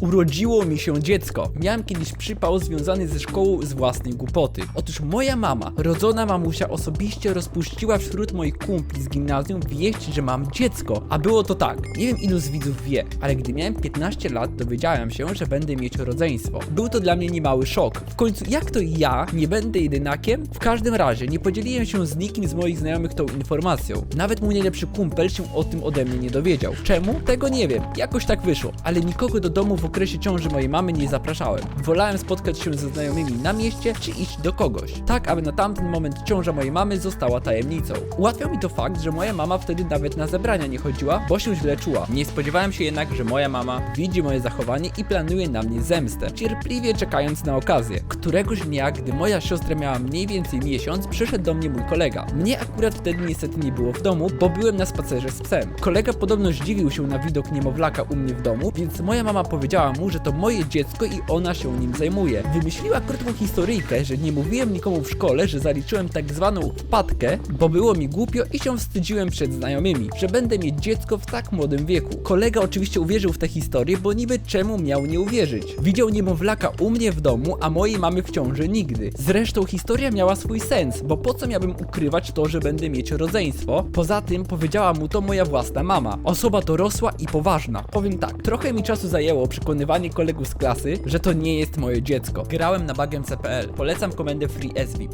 Urodziło mi się dziecko. Miałem kiedyś przypał związany ze szkołą z własnej głupoty. Otóż moja mama, rodzona mamusia, osobiście rozpuściła wśród moich kumpli z gimnazjum wieść, że mam dziecko. A było to tak. Nie wiem ilu z widzów wie, ale gdy miałem 15 lat, dowiedziałem się, że będę mieć rodzeństwo. Był to dla mnie niemały szok. W końcu, jak to ja nie będę jedynakiem? W każdym razie, nie podzieliłem się z nikim z moich znajomych tą informacją. Nawet mój najlepszy kumpel się o tym ode mnie nie dowiedział. Czemu? Tego nie wiem. Jakoś tak wyszło. Ale nikogo do domu w okresie ciąży mojej mamy nie zapraszałem. Wolałem spotkać się ze znajomymi na mieście, czy iść do kogoś. Tak, aby na tamten moment ciąża mojej mamy została tajemnicą. Ułatwiał mi to fakt, że moja mama wtedy nawet na zebrania nie chodziła, bo się źle czuła. Nie spodziewałem się jednak, że moja mama widzi moje zachowanie i planuje na mnie zemstę, cierpliwie czekając na okazję. Któregoś dnia, gdy moja siostra miała mniej więcej miesiąc, przyszedł do mnie mój kolega. Mnie akurat wtedy niestety nie było w domu, bo byłem na spacerze z psem. Kolega podobno zdziwił się na widok niemowlaka u mnie w domu, więc moja mama powiedziała mu, że to moje dziecko i ona się nim zajmuje. Wymyśliła krótką historyjkę, że nie mówiłem nikomu w szkole, że zaliczyłem tak zwaną wpadkę, bo było mi głupio i się wstydziłem przed znajomymi, że będę mieć dziecko w tak młodym wieku. Kolega oczywiście uwierzył w tę historię, bo niby czemu miał nie uwierzyć? Widział niemowlaka u mnie w domu, a mojej mamy w ciąży nigdy. Zresztą historia miała swój sens, bo po co miałbym ukrywać to, że będę mieć rodzeństwo? Poza tym powiedziała mu to moja własna mama. Osoba dorosła i poważna. Powiem tak, trochę mi czasu zajęło przekonywanie kolegów z klasy, że to nie jest moje dziecko. Grałem na bagiem.pl. Polecam komendę FreeSVIP.